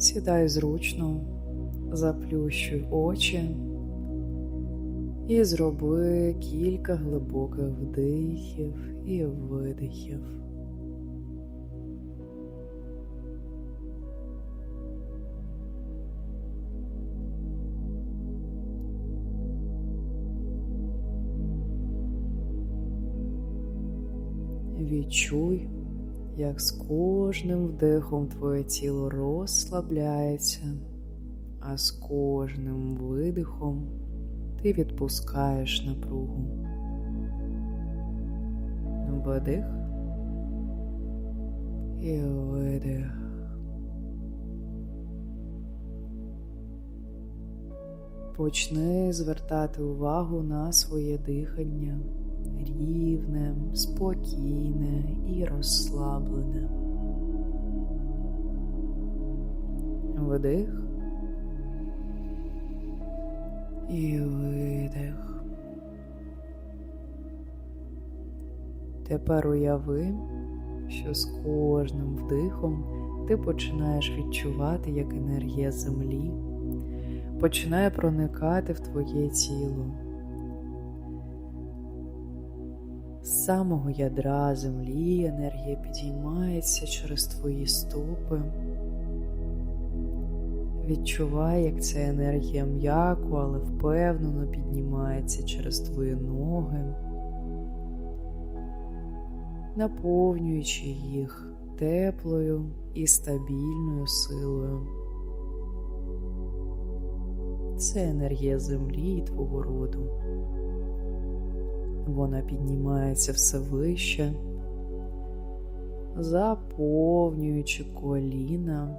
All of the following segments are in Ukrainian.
Сідай зручно, заплющуй очі і зроби кілька глибоких вдихів і видихів. Відчуй, як з кожним вдихом твоє тіло розслабляється, а з кожним видихом ти відпускаєш напругу. Вдих і видих. Почни звертати увагу на своє дихання рівне, спокійне і розслаблене. Вдих і видих. Тепер уяви, що з кожним вдихом ти починаєш відчувати, як енергія землі починає проникати в твоє тіло. З самого ядра землі енергія підіймається через твої стопи. Відчувай, як ця енергія м'яко, але впевнено піднімається через твої ноги, наповнюючи їх теплою і стабільною силою. Це енергія землі і твого роду. Вона піднімається все вище, заповнюючи коліна,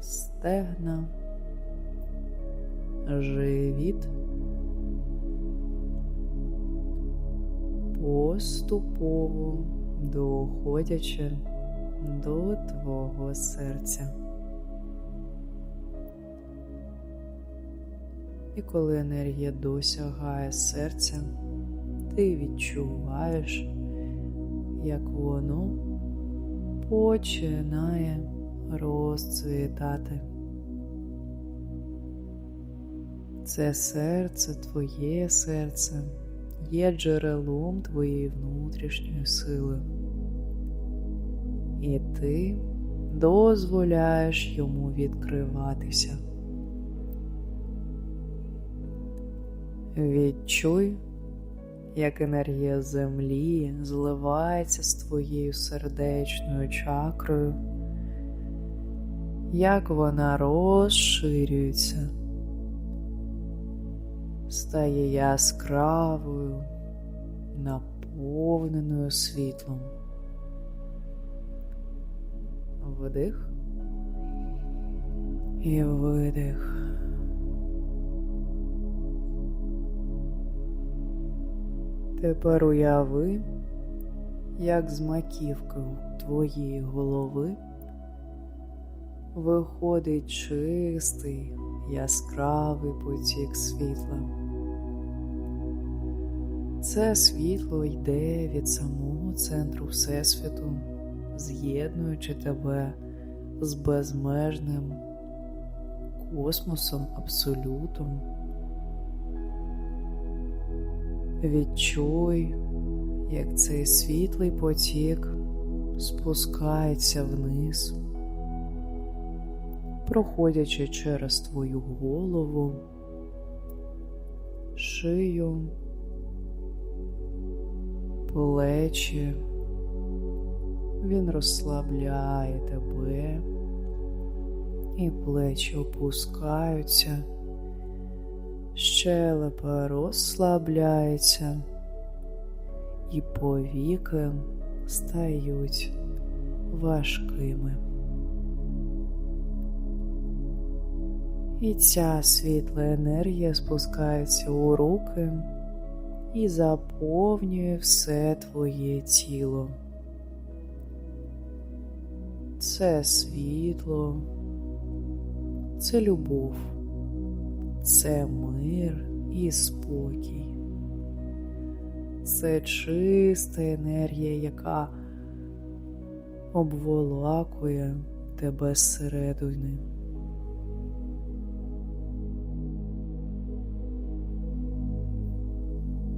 стегна, живіт, поступово доходячи до твого серця. І коли енергія досягає серця, ти відчуваєш, як воно починає розцвітати. Це серце, твоє серце є джерелом твоєї внутрішньої сили. І ти дозволяєш йому відкриватися. Відчуй, як енергія землі зливається з твоєю сердечною чакрою, як вона розширюється, стає яскравою, наповненою світлом. Вдих і видих. Тепер уяви, як з маківки твоєї голови виходить чистий, яскравий потік світла. Це світло йде від самого центру Всесвіту, з'єднуючи тебе з безмежним космосом, абсолютом. Відчуй, як цей світлий потік спускається вниз, проходячи через твою голову, шию, плечі, він розслабляє тебе, і плечі опускаються щелепа розслабляється, і повіки стають важкими. І ця світла енергія спускається у руки і заповнює все твоє тіло. Це світло, це любов це мир і спокій, це чиста енергія, яка обволакує тебе зсередини.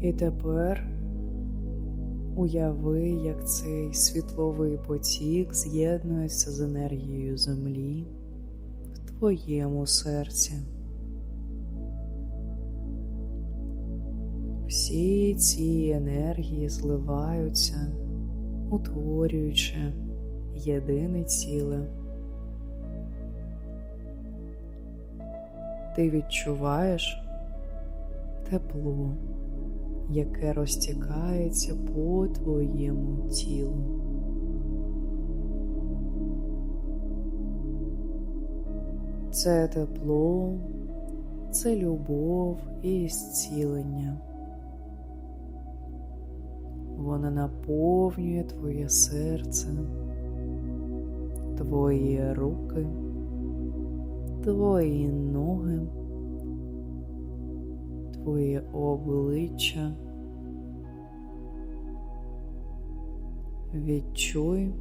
І тепер уяви, як цей світловий потік з'єднується з енергією землі в твоєму серці. Всі ці енергії зливаються, утворюючи єдине ціле. Ти відчуваєш тепло, яке розтікається по твоєму тілу. Це тепло, це любов і зцілення. Вона наповнює твоє серце, твої руки, твої ноги, твоє обличчя. Відчуй,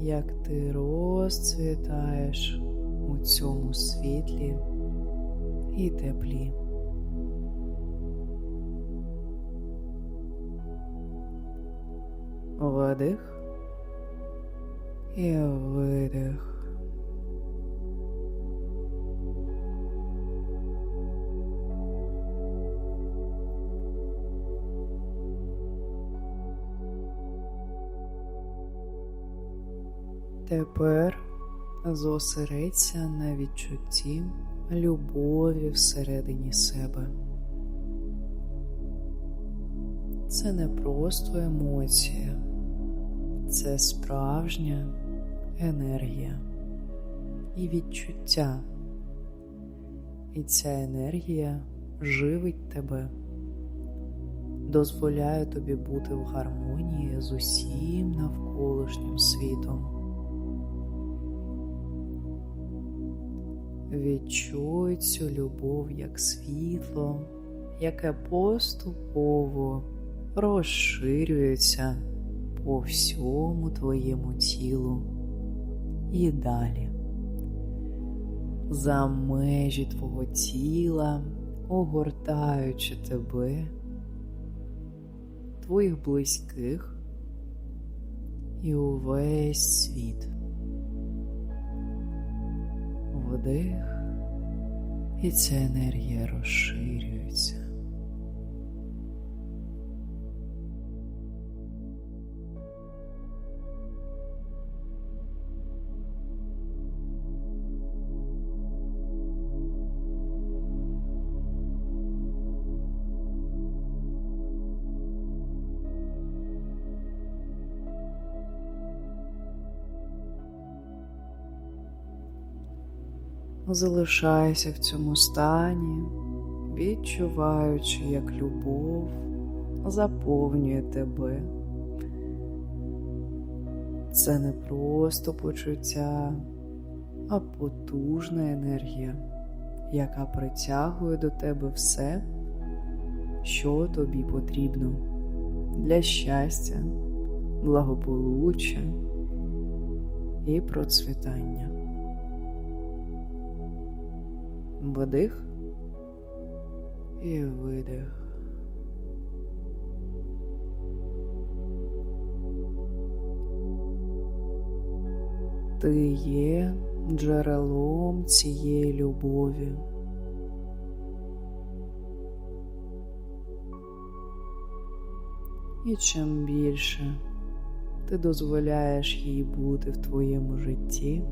як ти розцвітаєш у цьому світлі і теплі. Вдих і видих. Тепер зосередься на відчутті любові всередині себе. Це не просто емоція, це справжня енергія і відчуття. І ця енергія живить тебе, дозволяє тобі бути в гармонії з усім навколишнім світом. Відчуй цю любов як світло, яке поступово розширюється по всьому твоєму тілу і далі. За межі твого тіла, огортаючи тебе, твоїх близьких і увесь світ. Вдих, і ця енергія розширюється. Залишайся в цьому стані, відчуваючи, як любов заповнює тебе. Це не просто почуття, а потужна енергія, яка притягує до тебе все, що тобі потрібно для щастя, благополуччя і процвітання. Вдих і видих. Ти є джерелом цієї любові. І чим більше ти дозволяєш їй бути в твоєму житті,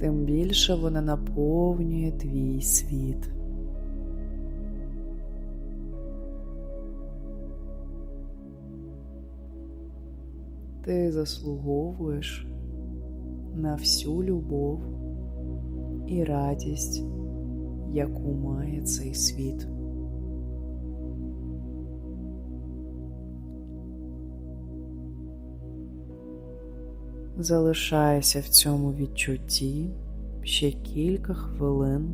тим більше вона наповнює твій світ. Ти заслуговуєш на всю любов і радість, яку має цей світ. Залишайся в цьому відчутті ще кілька хвилин,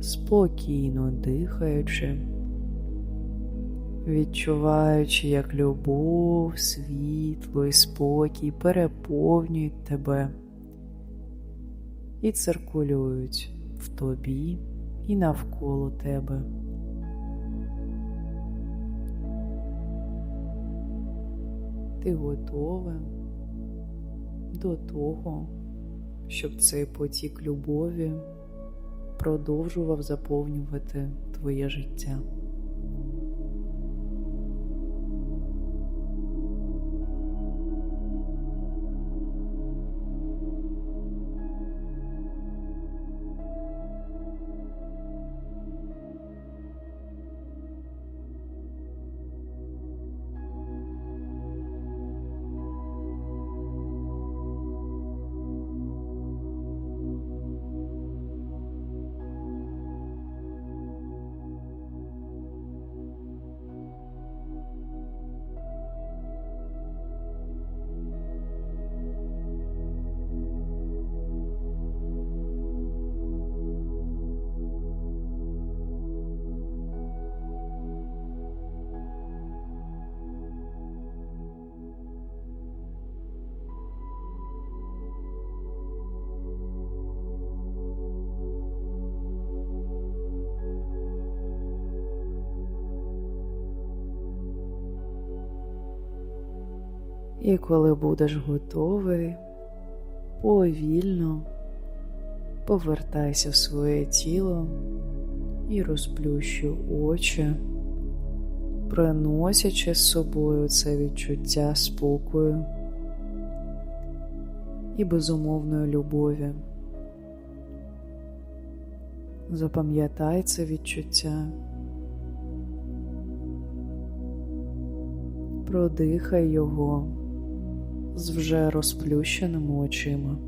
спокійно дихаючи, відчуваючи, як любов, світло і спокій переповнюють тебе і циркулюють в тобі і навколо тебе. Ти готова до того, щоб цей потік любові продовжував заповнювати твоє життя. І коли будеш готовий, повільно повертайся в своє тіло і розплющуй очі, приносячи з собою це відчуття спокою і безумовної любові. Запам'ятай це відчуття. Продихай його з вже розплющеними очима.